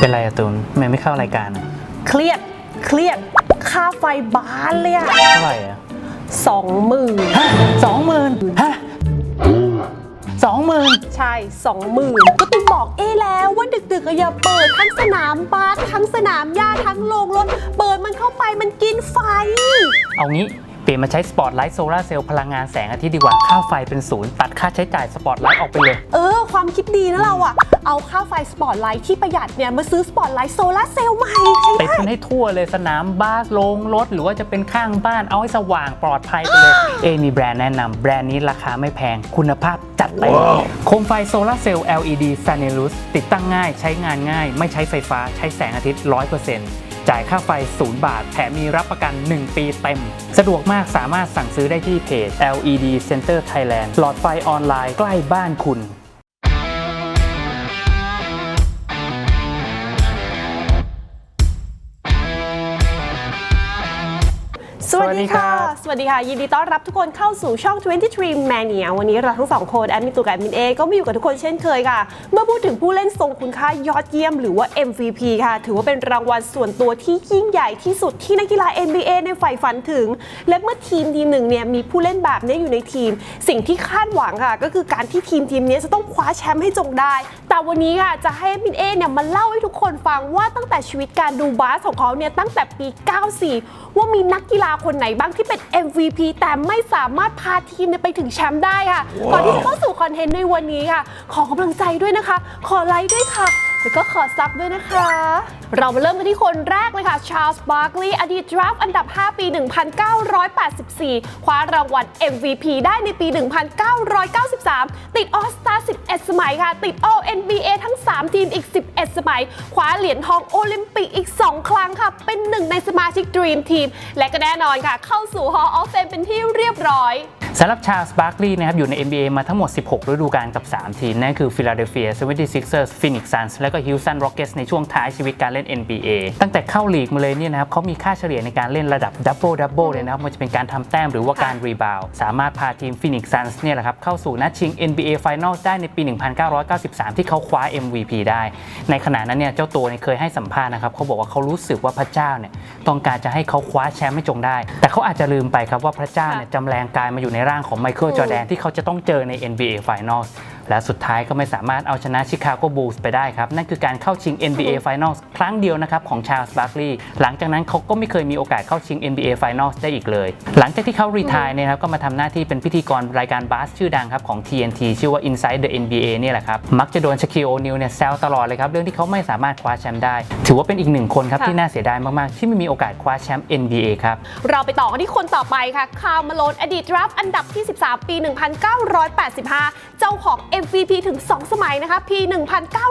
เป็นไรอะตูนทำไมไม่เข้ารายการอะเครียด เครียด ค่าไฟบานเลยอะเท่าไหร่อะสองหมื่นฮะสองหมื่นฮะสองหมื่นใช่สองหมื่นก็ต้องบอกเอ้แล้วว่าดึกๆอะอย่าเปิดทั้งสนามบาสทั้งสนามหญ้าทั้งโรงรถ เปิดมันเข้าไปมันกินไฟ เอางี้เป ลี่ยนมาใช้สปอตไลท์โซลาร์เซลล์พลังงานแสงอาทิตย์ดีกว่าค่าไฟเป็นศูนย์ตัดค่าใช้จ่ายสปอตไลท์ออกไปเลย เออ ความคิดดีนะเราอะเอาค่าไฟสปอตไลท์ที่ประหยัดเนี่ย มาซื้อสปอตไลท์โซลาร์เซลล์ใหม่ใช่ติดได้กันให้ทั่วเลยสนามบาสโรงรถ หรือว่าจะเป็นข้างบ้านเอาให้สว่างปลอดภัยไปเลย เอมีแบรนด์แนะนำแบรนด์นี้ราคาไม่แพงคุณภาพจัดเต็มโคมไฟโซลาร์เซลล์ LED f a n e l u s ติดตั้งง่ายใช้งานง่าย ไม่ใช้ไฟฟ้าใช้แสงอาทิตย์ 100% จ่ายค่าไฟ 0 บาท แถมมีรับประกัน 1 ปีเต็ม สะดวกมากสามารถสั่งซื้อได้ที่เพจ LED Center Thailand หลอดไฟออนไลน์ใกล้บ้านคุณ สวัสดีค่ะ สวัสดีค่ะ ยินดีต้อนรับทุกคนเข้าสู่ช่อง 23 Mania วันนี้เราทั้งสองคน แอดมินตูกับแอดมินเอก็มาอยู่กับทุกคนเช่นเคยค่ะ เมื่อพูดถึงผู้เล่นทรงคุณค่ายอดเยี่ยมหรือว่า MVP ค่ะ ถือว่าเป็นรางวัลส่วนตัวที่ยิ่งใหญ่ที่สุดที่นักกีฬา NBA ในฝ่ฝันถึง และเมื่อทีมทีมหนึ่งเนี่ยมีผู้เล่นแบบนี้อยู่ในทีม สิ่งที่คาดหวังค่ะ ก็คือการที่ทีมทีมนี้จะต้องคว้าแชมป์ให้จงได้ แต่วันนี้ค่ะจะให้แอดมินเอเนี่ยมาเล่าให้ทุกคนฟังว่าตั้งแต่ชีวิตการดูบาสของเขาเนี่ยตั้งแต่ปี 94 ว่ามีนักกีฬาคนไหนบ้างที่เป็น MVP แต่ไม่สามารถพาทีมเนี่ยไปถึงแชมป์ได้ค่ะ ก่อนที่จะเข้าสู่คอนเทนต์ในวันนี้ค่ะ ขอกำลังใจด้วยนะคะ ขอไลค์ด้วยค่ะ แล้วก็ขอซับด้วยนะคะ เรามาเริ่มกันที่คนแรกเลยค่ะ ชาร์ลส์ บาร์กลีย์ อดีตดราฟต์อันดับ 5 ปี 1984 คว้ารางวัล MVP ได้ในปี 1993 ติดออสตา11 สมัยค่ะ ติด All NBA ทั้ง 3 ทีมอีก 11 สมัย คว้าเหรียญทองโอลิมปิกอีก 2 ครั้งค่ะ เป็นหนึ่งในสมาชิก Dream Team และก็แน่นอนค่ะ เข้าสู่ Hall of Fame เป็นที่เรียบร้อย สำหรับชา l ส์บาร์คลีย์นะครับอยู่ใน NBA มาทั้งหมด 16 ฤดูกาลกับ 3 ทีม นั่นคือ Philadelphia 76ers Phoenix Suns และก็ Houston Rockets ในช่วงท้ายชีวิตการเล่น NBA ตั้งแต่เข้าลีกมาเลยเนี่ยนะครับเขามีค่าเฉลี่ยในการเล่นระดับดับเบิลดับเบิลเลยนะครับไมันจะเป็นการทำแต้มหรือว่าการรีบาวสามารถพาทีม Phoenix Suns เนี่ยแหละครับเข้าสู่นัดชิง NBA Finals ได้ในปี 1993 ที่เขาคว้า MVP ได้ ในขณะนั้นเนี่ยเจ้าตัวเนี่ยเคยให้สัมภาษณ์นะครับเขาบอกว่าเขารู้สึกว่าพระเจ้าเนี่ยต้องการจะให้เขาคว้าแชมป์ให้จงได้ แต่เขาอาจจะลืมไปครับว่าพระเจ้าเนี่ยจำแรงกายมาอยู่ในร่างของไมเคิลจอร์แดนที่เขาจะต้องเจอใน NBA Finals และสุดท้ายก็ไม่สามารถเอาชนะชิคาโกบูลส์ไปได้ครับ นั่นคือการเข้าชิง NBA Finals ครั้งเดียวนะครับของชา l ส์บาร์คลีย์หลังจากนั้นเขาก็ไม่เคยมีโอกาสเข้าชิง NBA Finals ได้อีกเลย หลังจากที่เขารีทายเนี่ยนะครับก็มาทำหน้าที่เป็นพิธีกรรายการบาสชื่อดังครับของ TNT ชื่อว่า Inside the NBA เนี่ยแหละครับมักจะโดนชาคิโอนิลเนี่ยแซวตลอดเลยครับเรื่องที่เขาไม่สามารถคว้าแชมป์ได้ ถือว่าเป็นอีกหนึ่งคนครับค่ะที่น่าเสียดายมากๆที่ไม่มีโอกาสคว้าแชมป์ NBA ครับเราไปต่อกันที่คนต่อไปค่ะคาร์มาโลนอดีตดราฟต์อันดับที่ 13 ปี 1985 เจ้าของ MVP ถึง 2 สมัยนะคะ ปี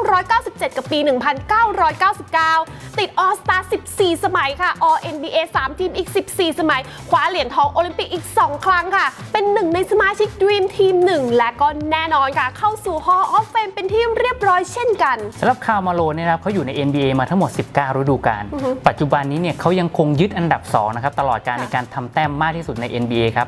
1997 กับปี 1999 ติดออสตา14 สมัยค่ะ All NBA 3 ทีมอีก 14 สมัย คว้าเหรียญทองโอลิมปิกอีก 2 ครั้งค่ะ เป็นหนึ่งในสมาชิก Dream Team 1 และก็แน่นอนค่ะ เข้าสู่ Hall of Fame เป็นที่เรียบร้อยเช่นกันสำหรับคาร์มาโลนเนี่ยนะครับเขาอยู่ใน NBA มาทั้งหมด 19 ฤดูกาลปัจจุบันนี้เนี่ยเขายังคงยึดอันดับ 2 นะครับ ตลอดการในการทำแต้มมากที่สุดใน NBA ครับ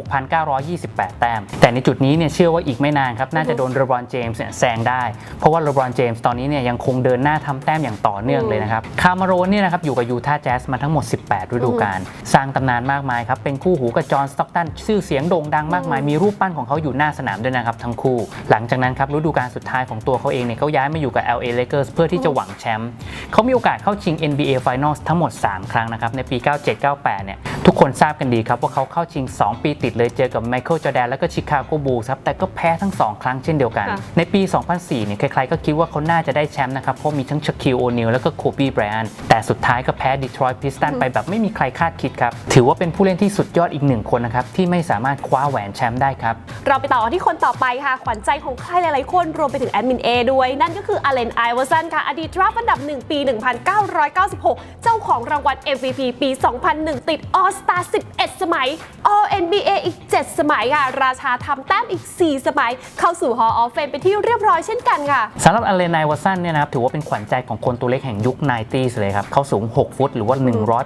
36,928 แต้ม แต่ในจุดนี้เนี่ยเชื่อว่าอีกไม่นานครับน่าจะโดนเลบรอนเจมส์เนี่ยแซงได้ เพราะว่าเลบรอนเจมส์ตอนนี้เนี่ยยังคงเดินหน้าทำแต้มอย่างต่อเนื่องเลยนะครับคาร์มาโลนเนี่ยนะครับอยู่กับยูทาห์แจ๊สมาทั้งหมด 18 ฤดูกาลสร้างตำนานมากมายครับเป็นคู่หูกับจอห์นสต็อกตันชื่อเสียงโด่งดังมากมายมีรูปปั้นของเขาอยู่หน้าสนามด้วยนะครับทั้งคู่ หลังจากนั้นครับฤดูกาลสุดท้ายของตัวเขาเองเนี่ยเขาย้ายมาอยู่กับ LA Lakers เพื่อที่จะหวังแชมป์เขามีโอกาสเข้าชิง NBA Finals ทั้งหมด 3 ครั้งนะครับในปี 97-98 เนี่ยทุกคนทราบกันดีครับว่าเขาเข้าชิง 2 ปีติดเลยเจอกับไมเคิลจอร์แดนและก็ชิคาโกบูลส์ครับแต่ก็แพ้ทั้ง 2ครั้งเช่นเดียวกันค่ะในปี 2004 เนี่ย ใครๆ ก็คิดว่าเขาน่าจะได้แชมป์นะครับ เพราะมีทั้งชาคิลโอนิลแล้วก็โคบีไบรอัน แต่สุดท้ายก็แพ้ดีทรอยต์พิสตันไปแบบไม่มีใครคาดคิดครับ ถือว่าเป็นผู้เล่นที่สุดยอดอีกหนึ่งคนนะครับ ที่ไม่สามารถคว้าแหวนแชมป์ได้ครับ เราไปต่อกันที่คนต่อไปค่ะ ขวัญใจของใครหลายๆ คนรวมไปถึงแอดมินเอด้วย นั่นก็คืออเลนไอวอร์สันค่ะ อดีตดราฟต์อันดับ 1 ปี 1996 เจ้าของรางวัล MVP ปี 2001 ติดออ All Star 11 สมัย All NBA อีก 7 สมัยค่ะ ราชาทำแต้มอีก 4 สมัยเข้าสู่ Hall of Fame เป็นที่เรียบร้อยเช่นกันค่ะสำหรับอเลนายวัตสันเนี่ยนะครับถือว่าเป็นขวัญใจของคนตัวเล็กแห่งยุค 90s เลยครับ เขาสูง 6 ฟุตหรือว่า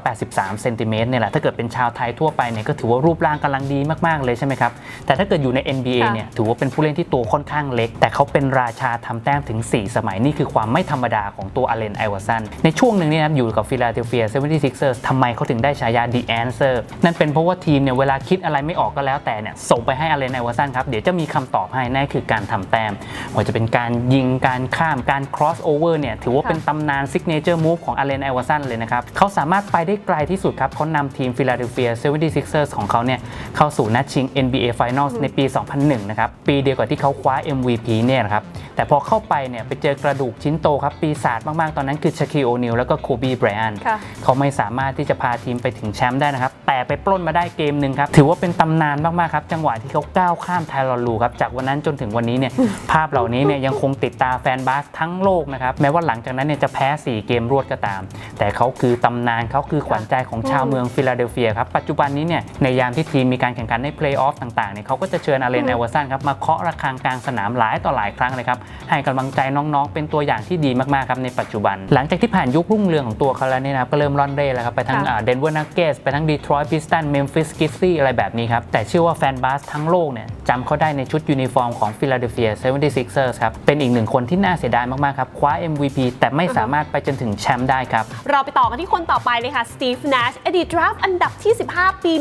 183 เซนติเมตรเนี่ยแหละถ้าเกิดเป็นชาวไทยทั่วไปเนี่ยก็ถือว่ารูปร่างกำลังดีมากๆเลยใช่ไหมครับ แต่ถ้าเกิดอยู่ใน NBA ค่ะเนี่ยถือว่าเป็นผู้เล่นที่ตัวค่อนข้างเล็ก แต่เขาเป็นราชาทำแต้มถึง 4 สมัยนี่คือความไม่ธรรมดาของตัวอเลนไอวัตสันในช่วงหนึ่งเนี่ยนะครับอยู่กับฟิลาเดลเฟีย 76ers ทำไมเขาถึงได้ฉายา The Answer นั่นเป็นเพราะว่าทีมเนี่ยเวลาคิดอะไรไม่ออกก็แล้วแต่เนี่ยส่งไปให้อเลนไอวัตสันครับเดี๋ยวจะมีคำตอบให้นั่นคือการทำแต้มว่าจะเป็นการยิงการข้ามการ cross over เนี่ยถือว่าเป็นตำนาน signature move ของอเลนไอวัตสันเลยนะครับเขาสามารถไปได้ไกลที่สุดครับเขานำทีมฟิลาเดลเฟีย 76ers ของเขาเนี่ยเข้าสู่นัดชิง NBA Finals ในปี 2001 นะครับ ปีเดียวกับที่เขาคว้า MVP เนี่ยนะครับแต่พอเข้าไปเนี่ยไปเจอกระดูกชิ้นโตครับ ปีศาจมาก ๆ ตอนนั้นคือชาคิโอนิลแล้วก็โคบีไบรอันค่ะเขาไม่สามารถที่จะพาทีมไปถึงแชมป์ได้นะครับ แต่ไปปล้นมาได้เกมหนึ่งครับ ถือว่าเป็นตำนานมาก ๆ ครับ จังหวะที่เขาก้าวข้ามไทรอนลูครับ จากวันนั้นจนถึงวันนี้เนี่ยภาพเหล่านี้เนี่ยยังคงติดตาแฟนบาสทั้งโลกนะครับแม้ว่าหลังจากนั้นเนี่ยจะแพ้ 4 เกมรวดก็ตาม แต่เขาคือตำนานเขาคือขวัญใจของชาวเมืองฟิลาเดลเฟียครับปัจจุบันนี้เนี่ยในยามที่ทีมมีการแข่งขันในเพลย์ออฟต่างๆเนี่ยเขาก็จะเชิญอาเลนอืมเอเวอร์สันครับมาเคาะระฆังกลางสนามหลายต่อหลายครั้งเลยครับให้กำลังใจน้องๆ เป็นตัวอย่างที่ดีมากๆครับในปัจจุบัน หลังจากที่ผ่านยุครุ่งเรืองของตัวเขาแล้วเนี่ยนะครับก็เริ่มร่อนเร่แล้วครับไปทั้งค่ะเดนเวอร์นักเกสไปทั้งดีทรอยต์พิสตันเมมฟิสกิสซี่อะไรแบบนี้ครับแต่เชื่อว่าแฟนบาสทั้งโลกเนี่ยจำเขาได้ในชุดยูนิฟอร์มของฟิลาเดลเฟีย 76ers ครับ เป็นอีกหนึ่งคนที่น่าเสียดายมาก ๆ ครับ คว้า MVP แต่ไม่สามารถไปจนถึงแชมป์ได้ครับ เราไปต่อกันที่คนต่อไปเลยค่ะสตีฟ n นชอดีตดราฟต์อันดับที่ 15 ปี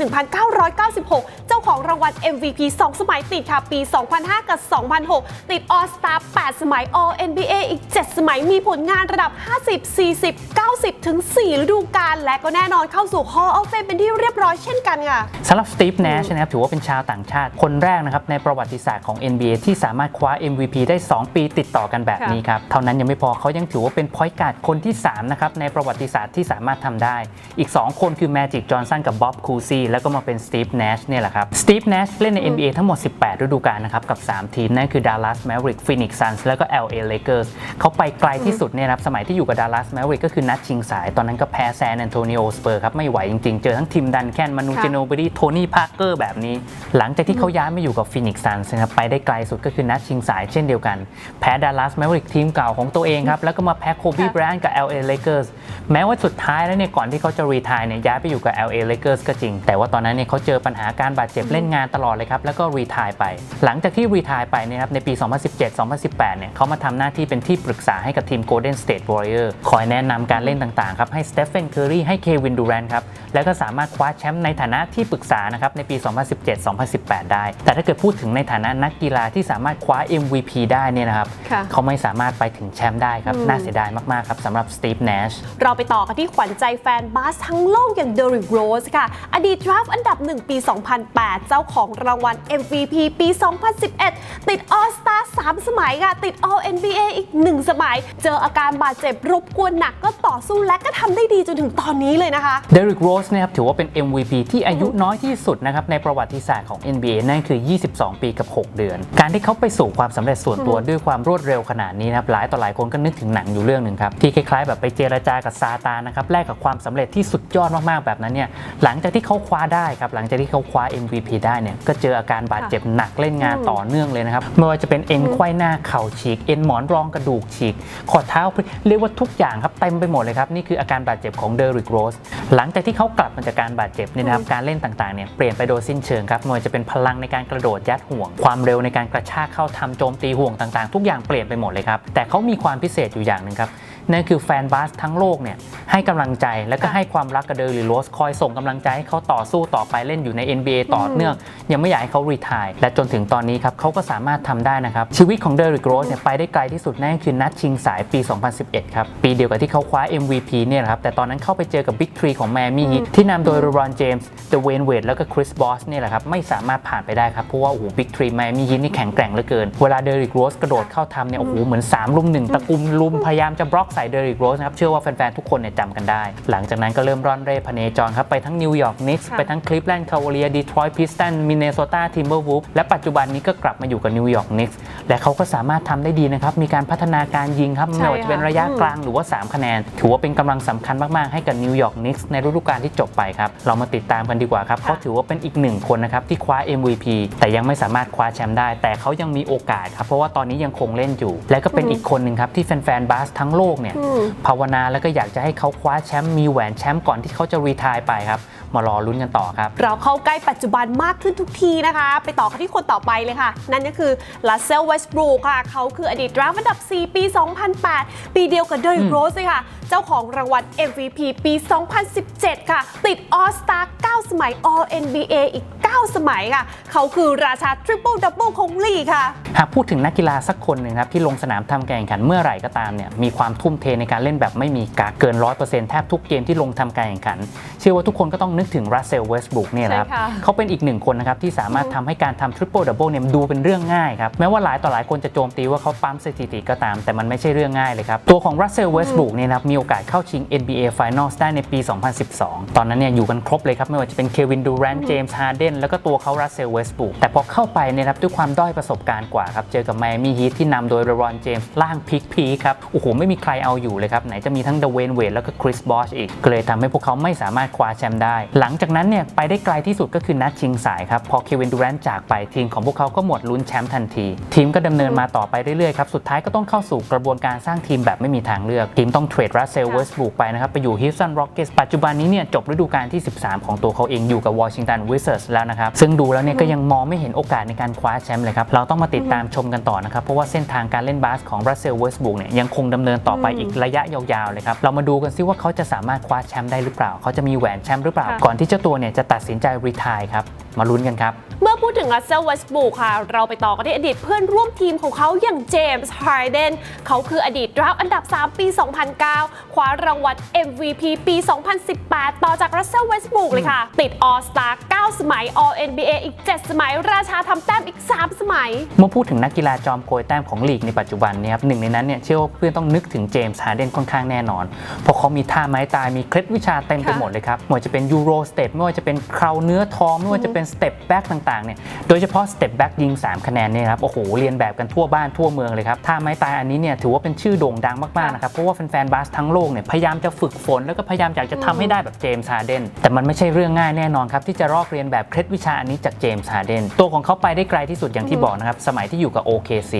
1996 เจ้าของรางวัล MVP 2 สมัยติดค่ะ ปี 2005 กับ 2006 ติด All Star 8 สมัย All NBA อีก 7 สมัยมีผลงานระดับ 50 40 90 ถึง 4 ฤดูกาลและก็แน่นอนเข้าสู่ Hall of Fame เป็นที่เรียบร้อยเช่นกันค่ะสำหรับสตีฟ n นชนะครับถือว่าเป็นชาวต่างชาติคนแรกนะครับในประวัติศาสตร์ของ NBA ที่สามารถคว้า MVP ได้ 2 ปีติดต่อกันแบบนี้ครับ เท่านั้นยังไม่พอเขายังถือว่าเป็นพอยต์การ์ดคนที่ 3 นะครับ ในประวัติศาสตร์ที่สามารถทำได้ อีก 2 คนคือแมจิกจอห์นสันกับบ๊อบคูซีแล้วก็มาเป็นสตีฟ n นชเนี่ยแหละครับสตีฟ n นชเล่นใน NBA ทั้งหมด 18 ฤดูกาลนะครับ กับ 3 ทีม นั่นคือ Dallas Mavericks Phoenix Suns แล้วก็ LA Lakers เขาไปไกลที่สุดเนี่ยนะครับสมัยที่อยู่กับ Dallas Mavericks ก็คือนัดชิงสายตอนนั้นก็แพ้แซนแอนโทนิโอสเปอร์ครับไม่ไหวจริงๆ เจอทั้งทีมดันแคนมานูค่ะเจโนเบรีโทนี่พาร์เกอร์แบบนี้ หลังจากที่เขาย้ายมาอยู่กับฟินิกซ์ซันส์นะครับไปได้ไกลสุดก็คือนัดชิงสายเช่นเดียวกัน แพ้ดัลลัสแมวริกทีมเก่าของตัวเองครับ แล้วก็มาแพ้โคบีค่ะแบรนด์กับ LA Lakers แม้ว่าสุดท้ายแล้วเนี่ยก่อนที่เขาจะรีทายเนี่ยย้ายไปอยู่กับ LA Lakers ก็จริง แต่ว่าตอนนั้นเนี่ยเขาเจอปัญหาการบาดเจ็บเล่นงานตลอดเลยครับ แล้วก็รีทายไป หลังจากที่รีทายไปเนยครับในปี 2017-2018 เนี่ยเขามาทำหน้าที่เป็นที่ปรึกษาให้กับทีม Golden State Warrior คอยแนะนำการเล่นต่างๆครับให้สเตฟ e n นเคอรีให้เควินดูแรนครับแล้วก็สามารถคว้าแชมป์ในฐานะที่ปรึกษานะครับในปี 2017-2018 ได้ แต่ถ้าเกิดพูดถึงในฐานะนักกีฬาที่สามารถคว้า MVP ได้เนี่ยนะครับ ค่ะ เขาไม่สามารถไปถึงแชมป์ได้ครับอืมน่าเสียดายมาก ๆ ครับสำหรับสตีฟ n นช เราไปต่อกันที่ขวัญใจแฟนบาสทั้งโลกอย่างเดริกโรสค่ะ อดีตดราฟต์อันดับ 1 ปี 2008 เจ้าของรางวัล MVP ปี 2011 ติด All Star 3 สมัยค่ะ ติด All NBA อีก 1 สมัย เจออาการบาดเจ็บรบกวนหนักก็ต่อสู้และก็ทำได้ดีจนถึงตอนนี้เลยนะคะ เดริกโรสนะครับถือว่าเป็น MVP ที่อายุน้อยที่สุดนะครับในประวัติศาสตร์ของ NBA นั่นคือ 22 ปีกับ 6 เดือนการที่เขาไปสู่ความสำเร็จส่วนตัวด้วยความรวดเร็วขนาดนี้นะครับหลายต่อหลายคนก็นึกถึงหนังอยู่เรื่องหนึ่งครับที่คล้ายๆแบบไปเจรจากับซาตานนะครับแลกกับความสำเร็จที่สุดยอดมากๆแบบนั้นเนี่ยหลังจากที่เขาคว้าได้ครับหลังจากที่เขาคว้า MVP ได้เนี่ยก็เจออาการบาดเจ็บหนักเล่นงานต่อเนื่องเลยนะครับไม่ว่าจะเป็นเอ็นไขว้หน้าเข่าฉีกเอ็นหมอนรองกระดูกฉีกข้อเท้าพลิกเรียกว่าทุกอย่างครับเต็มไปหมดเลยครับนี่คืออาการบาดเจ็บของเดริกโรสหลังจากที่เขากลับมาจากการบาดเจ็บเนี่ยนะครับการเล่นต่างๆเนี่ยเปลี่ยนไปโดยสิ้นเชิงครับไม่ว่าจะเป็นพลังในการกระโดดยัดห่วงความเร็วในการกระชากเข้าทำโจมตีห่วงต่างๆ ทุกอย่างเปลี่ยนไปหมดเลยครับแต่เขามีความพิเศษอยู่อย่างหนึ่งครับ นั่นคือแฟนบาสทั้งโลกเนี่ยให้กำลังใจและก็ให้ความรักกับเดริกโรสคอยส่งกำลังใจให้เขาต่อสู้ต่อไปเล่นอยู่ใน NBA ต่อเนื่อง ยังไม่อยากให้เขารีทายและจนถึงตอนนี้ครับเขาก็สามารถทำได้นะครับชีวิตของเดริกโรสเนี่ยไปได้ไกลที่สุดนั่นก็คือนัดชิงสายปี 2011 ครับปีเดียวกับที่เขาคว้า MVP เนี่ยแหละครับแต่ตอนนั้นเข้าไปเจอกับบิ๊กทรีของแมมี่ที่นำโดยโรบรอนเจมส์เดเวนเวดแล้วก็คริสบอสเนี่ยแหละครับไม่สามารถผ่านไปได้ครับเพราะว่าโอ้โหบิ๊กทรีแมมี่นี่แข็งแกร่งเหลือเกิน เวลาเดริกโรสกระโดดเข้าทำเนี่ยโอ้โหเหมือน3ลุมหนึ่งตะกุมลุมพยายามจะบล็อกใส่เดริกโรสนะครับเชื่อว่าแฟนๆ ทุกคนเนี่ยจำกันได้ หลังจากนั้นก็เริ่มร่อนเร่พเนจรครับ ไปทั้งนิวยอร์กนิกส์ค่ะไปทั้งคลิฟแลนด์คาวเลียดีทรอยต์พิสตันมินเนโซตาทิมเบอร์วูฟและปัจจุบันนี้ก็กลับมาอยู่กับนิวยอร์กนิกส์และเขาก็สามารถทำได้ดีนะครับ มีการพัฒนาการยิงครับใช่ไม่ว่าจะเป็นค่ะระยะอืมกลางหรือว่า 3 คะแนน ถือว่าเป็นกำลังสำคัญมาก ๆ ให้กับนิวยอร์กนิกส์ในฤดูกาลที่จบไปครับเรามาติดตามกันดีกว่าครับค่ะเขาถือว่าเป็นอีกหนึ่งคนนะครับที่คว้า MVP แต่ยังไม่สามารถคว้าแชมป์ได้ แต่เขายังมีโอกาสครับเพราะว่าตอนนี้ยังคงเล่นอยู่ และก็เป็นอีกคนหนึ่งครับที่แฟนๆบาสทั้งโลกเนี่ยอืมภาวนาแล้วก็อยากจะให้เขาคว้าแชมป์มีแหวนแชมป์ก่อนที่เขาจะรีทายไปครับ มารอลุ้นกันต่อครับ เราเข้าใกล้ปัจจุบันมากขึ้นทุกทีนะคะ ไปต่อกันที่คนต่อไปเลยค่ะ นั่นก็คือลาเซลเวสบรูค่ะ เขาคืออดีตดราฟต์อันดับ 4 ปี 2008 ปีเดียวกับเดริกโรสเลยค่ะ เจ้าของรางวัล MVP ปี 2017 ค่ะ ติด All Star 9สมัย All NBA อีก 9 สมัยค่ะ เขาคือราชา Triple Double ของลีกค่ะ หากพูดถึงนักกีฬาสักคนหนึ่งครับที่ลงสนามทำการแข่งขันเมื่อไหร่ก็ตามเนี่ยมีความทุ่มเทในการเล่นแบบไม่มีกากเกิน 100%แทบทุกเกมที่ลงทำการแข่งขันเชื่อว่าทุกคนก็ต้องนึกถึงรัสเซลเวสบุกเนี่ยนะครับใช่ค่ะเขาเป็นอีกหนึ่งคนนะครับที่สามารถทำให้การทำทริปเปิลดับเบิลเนี่ยมันดูเป็นเรื่องง่ายครับ แม้ว่าหลายต่อหลายคนจะโจมตีว่าเขาปั๊มสถิติก็ตาม แต่มันไม่ใช่เรื่องง่ายเลยครับ ตัวของรัสเซลเวสบุกเนี่ยนะครับมีโอกาสเข้าชิง NBA Finals ได้ในปี 2012 ตอนนั้นเนี่ยอยู่กันครบเลยครับไม่ว่าจะเป็นเควินดูแรนต์เจมส์ฮาร์เดนแล้วก็ตัวเขารัสเซลเวสบุกแต่พอเข้าไปเนี่ยนะครับด้วยความด้อยประสบการณ์กว่าครับเจอกับไมอามี่ฮีทที่นำโดยเรรอนเจมส์ล่างพิกพีครับโอ้โหไม่มีใครเอาอยู่เลยครับไหนจะมีทั้งเดเวนเวดแล้วก็คริสบอชอีกก็เลยทำให้พวกเขาไม่สามารถคว้าแชมป์ได้ หลังจากนั้นเนี่ยไปได้ไกลที่สุดก็คือนัดชิงสายครับ พอเควินดูแรนต์จากไปทีมของพวกเขาก็หมดลุ้นแชมป์ทันที ทีมก็ดำเนินมาต่อไปเรื่อยๆครับ สุดท้ายก็ต้องเข้าสู่กระบวนการสร้างทีมแบบไม่มีทางเลือก ทีมต้องเทรดรัสเซลค่ะเวสบุกไปนะครับ ไปอยู่ฮิ u สตันร็อกเกสปัจจุบันนี้เนี่ยจบฤดูกาลที่ 13 ของตัวเขาเองอยู่กับวอชิงตันวิเซอร์สแล้วนะครับซึ่งดูแล้วเนี่ยก็ยังมองไม่เห็นโอกาสในการคว้าแชมป์เลยครับเราต้องมาติดตามชมกันต่อนะครับเพราะว่าเส้นทางการเล่นบาสของรัสเซลเวสบุกเนี่ยยังคงดำเนินต่อไปอีกระยะยาวๆเลยครับเรามาดูกันซิว่าเขาจะสามารถคว้าแชมป์ได้หรือเปล่าเขาจะมีแหวนแชมป์หรือเปล่าค่ะก่อนที่เจ้าตัวเนี่ยจะตัดสินใจรีทายครับ มาลุ้นกันครับ เมื่อพูดถึงรัสเซลเวสบูกค่ะ เราไปต่อกันที่อดีตเพื่อนร่วมทีมของเขาอย่างเจมส์ฮาร์เดนเขาคืออดีตดราฟต์อันดับ 3 ปี 2009 คว้ารางวัล MVP ปี 2018 ต่อจากรัสเซลเวสบูกเลยค่ะ ติด All Star 9สมัย All NBA อีก 7 สมัย ราชาทำแต้มอีก 3 สมัย เมื่อพูดถึงนักกีฬาจอมโกยแต้มของลีกในปัจจุบันเนี่ยครับหนึ่งในนั้นเนี่ยเชื่อว่าเพื่อนต้องนึกถึงเจมส์ฮาร์เดนค่อนข้างแน่นอน เพราะเขามีท่าไม้ตายมีเคล็ดวิชาเต็มไปค่ะหมดเลยครับไม่ว่าจะเป็นยูโรสเต็ปไม่ว่าจะเป็นเคราเนื้อทองไม่ว่าจะเป็นสเต็ปแบ็กต่างๆเนี่ยโดยเฉพาะสเต็ปแบ็กยิง 3 คะแนนเนี่ยครับโอ้โหเรียนแบบกันทั่วบ้านทั่วเมืองเลยครับท่าไม้ตายอันนี้เนี่ยถือว่าเป็นชื่อโด่งดังมากๆนะครับเพราะว่าแฟนๆบาสทั้งโลกเนี่ยพยายามจะฝึกฝนแล้วก็พยายามอยากจะทำให้ได้แบบเจมส์ฮาร์เดนแต่มันไม่ใช่เรื่องง่ายแน่นอนครับที่จะลอกเรียนแบบเคล็ดวิชาอันนี้จากเจมส์ฮาร์เดนตัวของเขาไปได้ไกลที่สุดอย่างที่บอกนะครับสมัยที่อยู่กับ OKC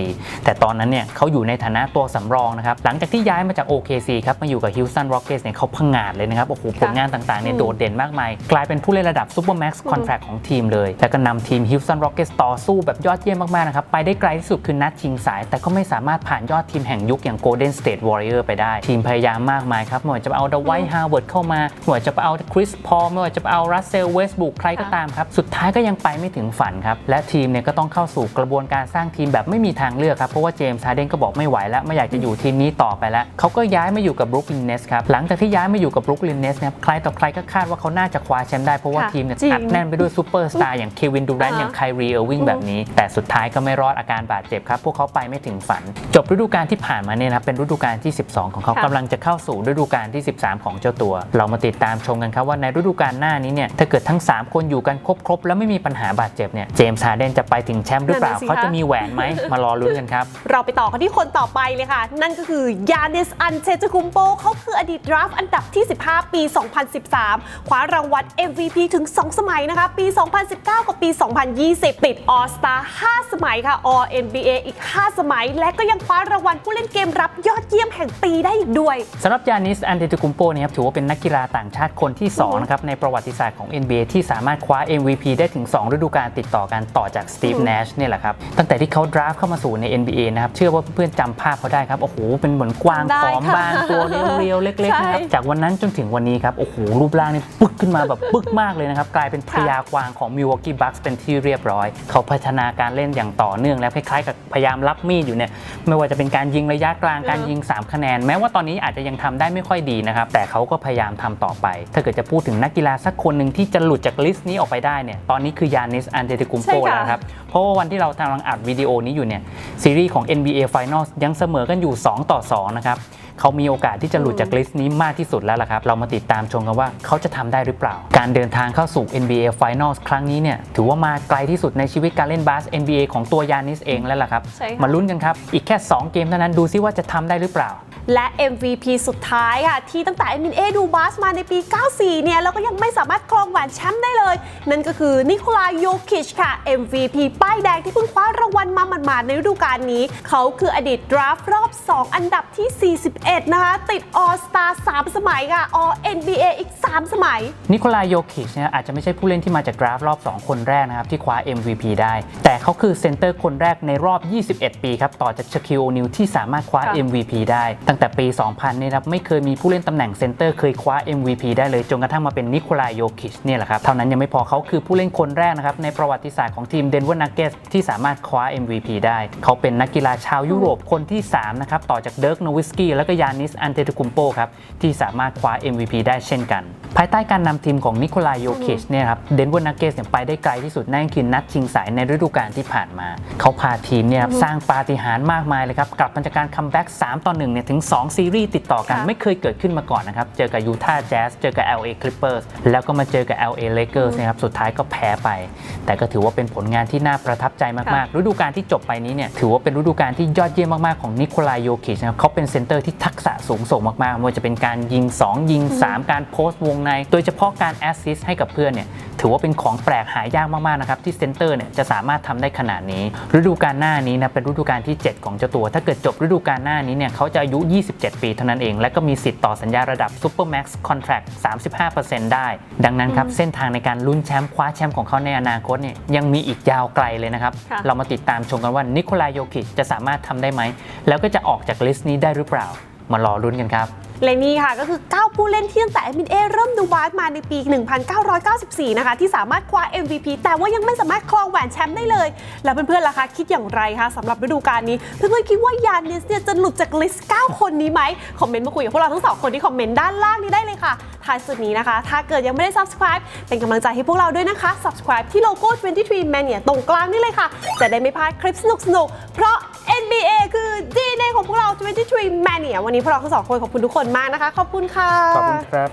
แต่ตอนนั้นเนี่ยเขาอยู่ในฐานะตัวสำรองนะครับหลังจากที่ย้ายมาจาก OKC ครับมาอยู่กับ Houston Rockets เนี่ยเขาพังงาดเลยนะครับโอ้โหผลงานต่างๆเนี่ยโดดเด่นมากมาย กลายเป็นผู้เล่นระดับ Super Max Contract ของทีมเลยแล้วก็นำทีม Houston Rockets ต่อสู้แบบยอดเยี่ยมมากๆนะครับ ไปได้ไกลที่สุดคือนัดชิงสาย แต่ก็ไม่สามารถผ่านยอดทีมแห่งยุคอย่าง Golden State Warrior ไปได้ ทีมพยายามมากมายครับไม่ว่าจะเอาดไวท์ฮาวเวิร์ดเข้ามาไม่ว่าจะไปเอาคริสพอลไม่ว่าจะไปเอารัสเซลเวสบุกใครก็ตามครับสุดท้ายก็ยังไปไม่ถึงฝันครับและทีมเนี่ยก็ต้องเข้าสู่กระบวนการสร้างทีมแบบไม่มีทางเลือกครับเพราะว่าเจมส์ฮาร์เดนก็บอกไม่ไหวแล้วไม่อยากจะอยู่ทีมนี้ต่อไปแล้วเขาก็ย้ายมาอยู่กับบรุกลินเนสครับหลังจากที่ย้ายมาอยู่กับบรุกลินเนสเนี่ยใครต่อใครก็คาดว่าเขาน่าจะคว้าแชมป์ได้เพราะว่าค่ะทีมเนี่ยจริงอัดแน่นไปด้วยซูเปอร์สตาร์อย่างเควินดูแรนต์อ่าฮะอย่างไครีเออร์วิงแบบนี้ แต่สุดท้ายก็ไม่รอดอาการบาดเจ็บครับ พวกเขาไปไม่ถึงฝัน จบฤดูกาลที่ผ่านมาเนี่ยนะครับเป็นฤดูกาลที่ 12 ของเขาค่ะกำลังจะเข้าสู่ฤดูกาลที่ 13 ของเจ้าตัว เรามาติดตามชมกันครับว่าในฤดูกาลหน้านี้เนี่ยถ้าเกิดทั้ง 3 คนอยู่กันครบๆแล้วไม่มีปัญหาบาดเจ็บเนี่ยเจมส์ฮาร์เดนจะไปถึงแชมป์หรือเปล่านั่นน่ะสิคะเขาจะมีแหวนไหมมารอลุ้นกันครับเราไปต่อกันที่คนต่อไปเลยค่ะ นั่นก็คือยานิสอันเชจคุมโปเขาคืออดีตดราฟต์อันดับที่ 15 ปี 2013 คว้ารางวัล MVP ถึง 2 สมัยนะคะปี2019 กับปี 2020 ติด All Star 5 สมัยค่ะ All NBA อีก 5 สมัย และก็ยังคว้ารางวัลผู้เล่นเกมรับยอดเยี่ยมแห่งปีได้อีกด้วยสำหรับยานิสอันเดตุกุมโปเนี่ยครับถือว่าเป็นนักกีฬาต่างชาติคนที่2นะครับในประวัติศาสตร์ของ NBA ที่สามารถคว้า MVP ได้ถึง 2 ฤดูกาลติดต่อกันต่อจากสตีฟอืมเนชเนี่ยแหละครับตั้งแต่ที่เขาดราฟเข้ามาสู่ใน NBA นะครับเชื่อว่าเพื่อนๆจำภาพเขาได้ครับโอ้โหเป็นเหมือนกวางจำได้ผอมค่ะบางตัวเรียวๆเล็กๆนะครับใช่จากวันนั้นจนถึงวันนี้ครับโอ้โหรูปร่างนี่ปึกขึ้นมาแบบปึกมากเลยนะครับกลายเป็นพญากวาง3ของ Milwaukee Bucks เป็นที่เรียบร้อย เขาพัฒนาการเล่นอย่างต่อเนื่องและคล้ายๆกับพยายามรับมีดอยู่เนี่ยไม่ว่าจะเป็นการยิงระยะกลางการยิง 3 คะแนน แม้ว่าตอนนี้อาจจะยังทำได้ไม่ค่อยดีนะครับ แต่เขาก็พยายามทำต่อไป ถ้าเกิดจะพูดถึงนักกีฬาสักคนหนึ่งที่จะหลุดจากลิสต์นี้ออกไปได้เนี่ยตอนนี้คือยานิสอันเดติกุมใช่โปค่ะแล้วนะครับเพราะว่าวันที่เรากำลังอัดวิดีโอนี้อยู่เนี่ยซีรีส์ของ NBA Finals ยังเสมอกันอยู่ 2 ต่อ 2 นะครับ เขามีโอกาสที่จะหลุดจากลิสต์นี้มากที่สุดแล้วล่ะครับ เรามาติดตามชมกันว่าเขาจะทำได้หรือเปล่า การเดินทางเข้าสู่ NBA Finals ครั้งนี้เนี่ยถือว่ามาไกลที่สุดในชีวิตการเล่นบาส NBA ของตัวยานิสเองแล้วล่ะครับใช่ค่ะมาลุ้นกันครับ อีกแค่ 2 เกมเท่านั้นดูซิว่าจะทำได้หรือเปล่า และ MVP สุดท้ายค่ะที่ตั้งแต่ m อ a ดูบาสมาในปี 94 เนี่ยแล้วก็ยังไม่สามารถครองแหวนแชมป์ได้เลย นั่นก็คือนิโคลายโยคิชค่ะ MVP ป้ายแดงที่เพิ่งคว้ารางวัลมาหมาดๆในฤดูกาลนี้ เขาคืออดีตดราฟต์รอบ 2 อันดับที่ 41นะคะ ติด All Star 3สมัยค่ะ All NBA อีก 3 สมัย นิโคลายโยคิชเนี่ยอาจจะไม่ใช่ผู้เล่นที่มาจากดราฟต์รอบ 2 คนแรกนะครับ ที่คว้า MVP ได้ แต่เขาคือเซนเตอร์คนแรกในรอบ 21 ปีครับ ต่อจากชคิโอนิลที่สามารถคว้าค่ะ MVP ได้ ตั้งแต่ปี 2000เนี่ยนะครับไม่เคยมีผู้เล่นตำแหน่งเซนเตอร์เคยคว้า MVP ได้เลยจนกระทั่งมาเป็นนิโคลายโยคิชเนี่ยแหละครับเท่านั้นยังไม่พอเขาคือผู้เล่นคนแรกนะครับในประวัติศาสตร์ของทีมเดนเวอร์นักเกตที่สามารถคว้า MVP ได้ เขาเป็นนักกีฬาชาวยุโรปคนที่สามนะครับต่อจากเดิร์กโนวิสกี้แล้วก็ยานิสอันเตตุคุมโปครับที่สามารถคว้า MVP ได้เช่นกัน ภายใต้การนำทีมของนิโคลายโยคิชเนี่ยครับเดนเวอร์นักเกสเนี่ยไปได้ไกลที่สุดนั่นคือนัดชิงสายในฤดูกาลที่ผ่านมา เขาพาทีมเนี่ยครับสร้างปาฏิหาริย์มากมายเลยครับ กลับมาจากการคัมแบ็ก3ต่อ1เนี่ยถึง 2 ซีรีส์ติดต่อกันค่ะไม่เคยเกิดขึ้นมาก่อนนะครับ เจอกับยูทาห์แจ๊สเจอกับ LA Clippers แล้วก็มาเจอกับ LA Lakers นะครับสุดท้ายก็แพ้ไป แต่ก็ถือว่าเป็นผลงานที่น่าประทับใจมากๆฤดูกาลที่จบไปนี้เนี่ยถือว่าเป็นฤดูกาลที่ยอดเยี่ยมมากๆของนิโคลายโยคิชนะครับเขาเป็นเซนเตอร์ที่ทักษะสูงส่งมากๆไม่ว่าจะเป็นการยิง 2 ยิง 3 การโพสต์วงใน โดยเฉพาะการแอสซิสต์ให้กับเพื่อนเนี่ยถือว่าเป็นของแปลกหายากมากๆนะครับที่เซนเตอร์เนี่ยจะสามารถทำได้ขนาดนี้ ฤดูกาลหน้านี้นะเป็นฤดูกาลที่ 7 ของเจ้าตัว ถ้าเกิดจบฤดูกาลหน้านี้เนี่ยเขาจะอายุ 27 ปีเท่านั้นเอง และก็มีสิทธิ์ต่อสัญญาระดับ Super Max Contract 35%ได้ ดังนั้นครับเส้นทางในการลุ้นแชมป์คว้าแชมป์ของเขาในอนาคตเนี่ยยังมีอีกยาวไกลเลยนะครับค่ะเรามาติดตามชมกันว่านิโคลายโยคิชจะสามารถทำได้ไหมแล้วก็จะออกจากลิสต์นี้ได้หรือเปล่ามารอลุ้นกันครับ และนี่ค่ะก็คือ 9 ผู้เล่นที่ตั้งแต่ m อ a เริ่มดูบาสมาในปี 1994 นะคะ ที่สามารถคว้า MVP แต่ว่ายังไม่สามารถครองแหวนแชมป์ได้เลย แล้วเพื่อนๆล่ะคะคิดอย่างไรคะสำหรับฤดูกาลนี้ เพื่อนๆคิดว่ายานนิสเนี่ยจะหลุดจากลิสต์ 9 คนนี้ไหมคอมเมนต์มาคุยกับพวกเราทั้งสองคนที่คอมเมนต์ด้านล่างนี้ได้เลยค่ะท้ายสุดนี้นะคะ ถ้าเกิดยังไม่ได้ subscribe เป็นกำลังใจให้พวกเราด้วยนะคะ subscribe ที่โลโก้ 23 Mania ตรงกลางนี่เลยค่ะ จะได้ไม่พลาดคลิปสนุกๆเพราะ NBA คือ ของพวกเรา 23 Mania วันนี้พวกเราทั้งสองคนขอบคุณทุกคนมากนะคะ ขอบคุณค่ะ ขอบคุณครับ